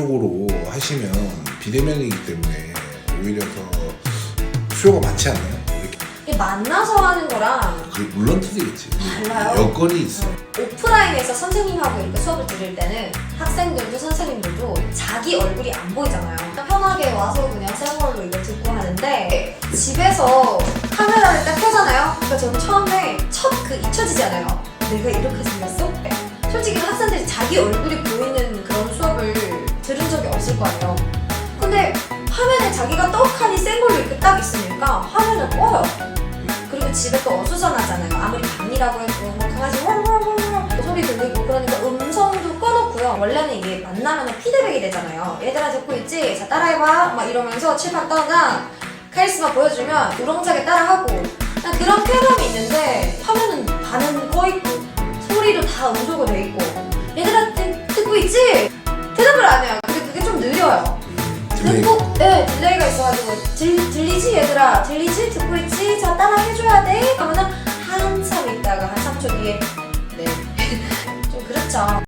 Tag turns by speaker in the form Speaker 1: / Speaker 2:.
Speaker 1: 쪽으로 하시면 비대면이기 때문에 오히려 더 수요가 많지 않나요? 이렇게
Speaker 2: 이게 만나서 하는 거랑
Speaker 1: 그게 물론 틀리겠지.
Speaker 2: 달라요.
Speaker 1: 여건이 있어.
Speaker 2: 오프라인에서 선생님하고 이렇게 수업을 들을 때는 학생들도 선생님들도 자기 얼굴이 안 보이잖아요. 편하게 와서 그냥 생얼로 이거 듣고 하는데 집에서 카메라를 딱 켜잖아요. 그러니까 저는 처음에 첫 그 잊혀지지 않아요. 내가 이렇게 생겼어? 솔직히 학생들이 자기 얼굴이 보이는 그런 수업을 있을 거예요. 근데 화면에 자기가 떡하니 센 걸로 이렇게 딱 있으니까 화면을 꺼요. 그리고 집에 또 어수선하잖아요. 아무리 밤이라고 해도 뭐 강아지 왈왈왈 소리 들리고 그러니까 음성도 꺼놓고요. 원래는 이게 만나면 피드백이 되잖아요. 얘들아 듣고 있지? 자 따라해봐. 막 이러면서 칠판 떠나 카리스마 보여주면 우렁차게 따라하고 그런 쾌감이 있는데 화면은 반은 꺼있고 소리도 다 음소거 돼있고 얘들아 듣고 있지? 대답을 안 해요. 들려요.
Speaker 1: 음,
Speaker 2: 듣고 네 딜레이가 있어가지고. 들, 들리지 얘들아. 들리지 듣고 있지? 자 따라 해줘야 돼. 그러면 한참 있다가 한 3초 뒤에. 네 좀 그렇죠.